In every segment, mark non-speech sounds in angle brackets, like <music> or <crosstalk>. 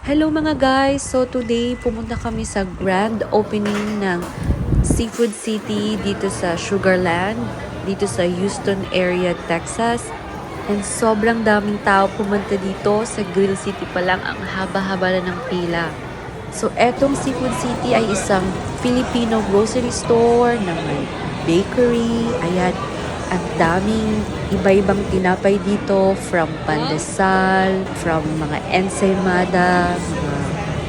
Hello mga guys! So today pumunta kami sa grand opening ng Seafood City dito sa Sugarland, dito sa Houston area, Texas. And sobrang daming tao pumunta dito sa Grill City pa lang ang haba-haba na ng pila. So etong Seafood City ay isang Filipino grocery store na may bakery. Ayan, ang daming iba-ibang tinapay dito from pandesal, from mga ensaymada,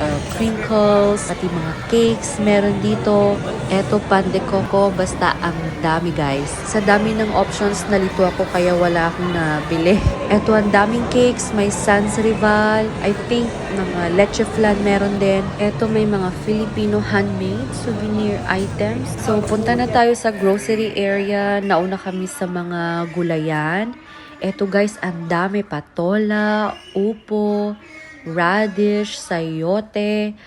uh, crinkles, pati mga cakes meron dito. Eto pan de coco, basta ang dami guys. Sa dami ng options, nalito ako kaya wala akong nabili. <laughs> Eto ang daming cakes, may Sans Rival, I think mga leche flan meron din. Eto may mga Filipino handmade souvenir items. So punta na tayo sa grocery area. Nauna kami sa mga gulayan. Eto guys, ang dami patola, upo, radish, sayote.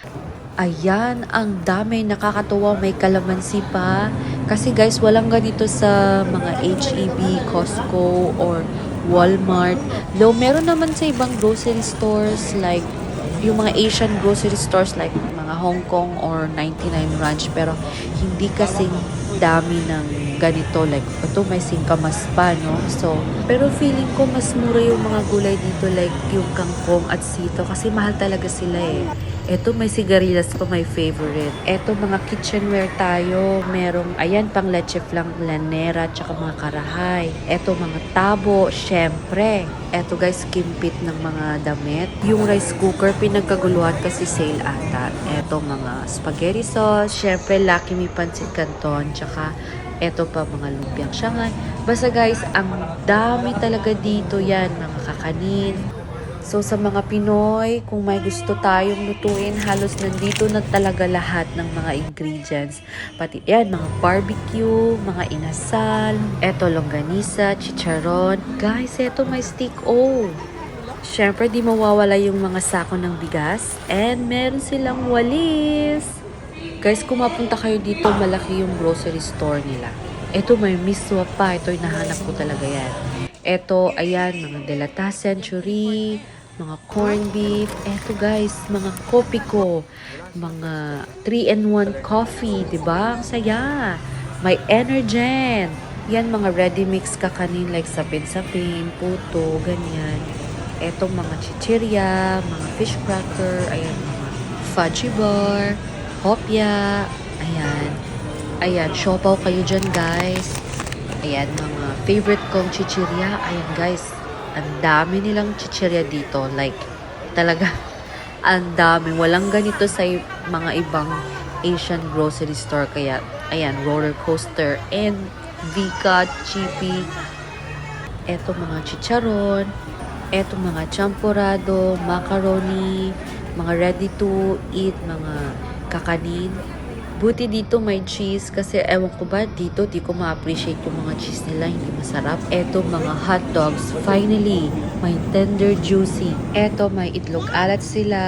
Ayan, ang dami nakakatuwa may kalamansi pa. Kasi guys, walang ganito sa mga HEB, Costco, or Walmart. Though meron naman sa ibang grocery stores like yung mga Asian grocery stores like mga Hong Kong or 99 Ranch pero hindi kasing dami ng ganito. Like ito may singkamas pa no? So pero feeling ko mas mura yung mga gulay dito like yung kangkong at sito kasi mahal talaga sila eh eto may sigarilyas pa my favorite. Eto mga kitchenware tayo. Merong, ayan, pang leche flan lanera, tsaka mga karahay. Eto mga tabo, syempre. Eto guys, kimpit ng mga damit. Yung rice cooker, pinagkaguluhan kasi sale ata. Eto mga spaghetti sauce, syempre Lucky Me Pancit Canton, tsaka eto pa mga lumpiang shanghai. Basta guys, ang dami talaga dito yan, mga kakanin, So sa mga Pinoy, kung may gusto tayong lutuin, halos nandito na talaga lahat ng mga ingredients. Pati yan, mga barbecue, mga inasal, eto longganisa, chicharon. Guys, eto may stick O. Siyempre, di mawawala yung mga sako ng bigas. And meron silang walis. Guys, kung mapunta kayo dito, malaki yung grocery store nila. Eto may miswa pa. Ito nahanap ko talaga yan. Eto, ayan, mga Delata Century, mga corned beef. Eto guys, mga kopi ko. Mga 3-in-1 coffee, di ba? Ang saya. May Energen. Yan, mga ready mix kakanin like sapin-sapin, puto, ganyan. Eto, mga chichirya, mga fish cracker, ayan, fudgy bar, hopya, ayan. Ayan, siopaw kayo dyan guys. Ayan, mga favorite kong chichirya. Ayan guys, ang dami nilang chichirya dito. Like, talaga, <laughs> ang dami. Walang ganito sa mga ibang Asian grocery store. Kaya, ayan, roller coaster and Vika, Chippy. Eto mga chicharon. Eto mga champurado, macaroni, mga ready to eat, mga kakanin. Buti dito may cheese kasi ewan ko ba dito di ko ma-appreciate yung mga cheese nila hindi masarap. Eto mga hot dogs finally may tender juicy. Eto may itlog alat sila.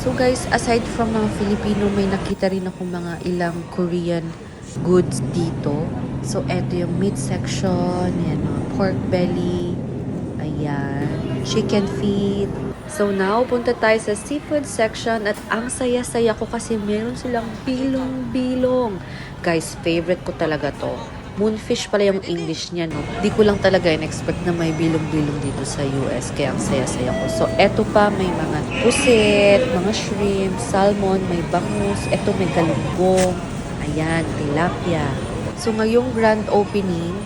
So guys aside from mga Filipino may nakita rin ako mga ilang Korean goods dito. So eto yung meat section, yan pork belly, ayan, chicken feet, So now, punta tayo sa seafood section at ang saya-saya ko kasi meron silang bilong-bilong. Guys, favorite ko talaga to. Moonfish pala yung English niya, no? Di ko lang talaga in-expect na may bilong-bilong dito sa US, kaya ang saya-saya ko. So, eto pa, may mga pusit, mga shrimp, salmon, may bangus, eto may galunggong, ayan, tilapia. So, ngayong grand opening,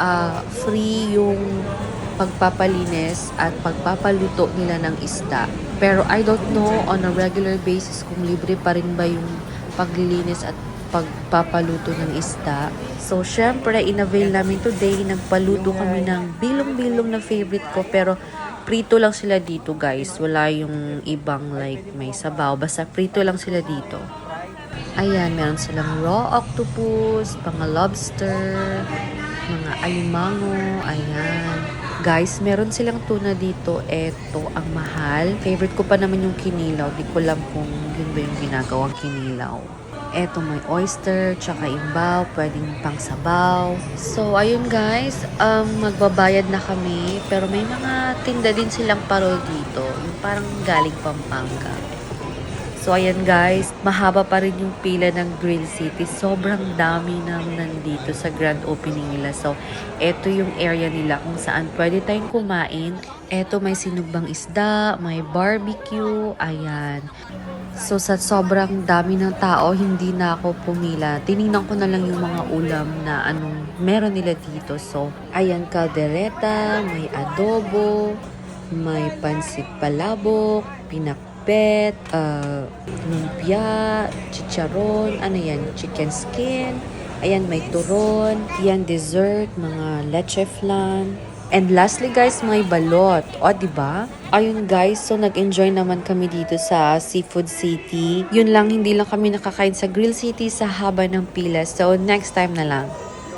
ah, free yung pagpapalinis at pagpapaluto nila ng isda. Pero I don't know on a regular basis kung libre pa rin ba yung paglilinis at pagpapaluto ng isda. So, syempre, inavail namin today. Nagpaluto kami ng bilong-bilong na favorite ko. Pero, prito lang sila dito, guys. Wala yung ibang like may sabaw. Basta prito lang sila dito. Ayan, meron silang raw octopus, mga lobster, mga alimango, ayan. Guys, meron silang tuna dito. Eto, ang mahal. Favorite ko pa naman yung kinilaw. Di ko alam kung yun ba yung ginagawang kinilaw. Eto may oyster, tsaka imbaw, pwedeng pang sabaw. So, ayun guys, um, magbabayad na kami. Pero may mga tinda din silang parol dito. Yung parang galing Pampanga. So, ayan guys, mahaba pa rin yung pila ng Grill City. Sobrang dami na nandito sa grand opening nila. So, eto yung area nila kung saan pwede tayong kumain. Eto may sinugbang isda, may barbecue, ayan. So, sa sobrang dami ng tao, hindi na ako pumila. Tinignan ko na lang yung mga ulam na anong meron nila dito. So, ayan, caldereta, may adobo, may pansit palabok, pinakbet, uh, lumpia, chicharon, ano yan, chicken skin. Ayan, may turon. Yan, dessert, mga leche flan. And lastly guys, may balot. O, ba? Ayun guys, so nag-enjoy naman kami dito sa Seafood City. Yun lang, hindi lang kami nakakain sa Grill City sa haba ng pila. So, next time na lang.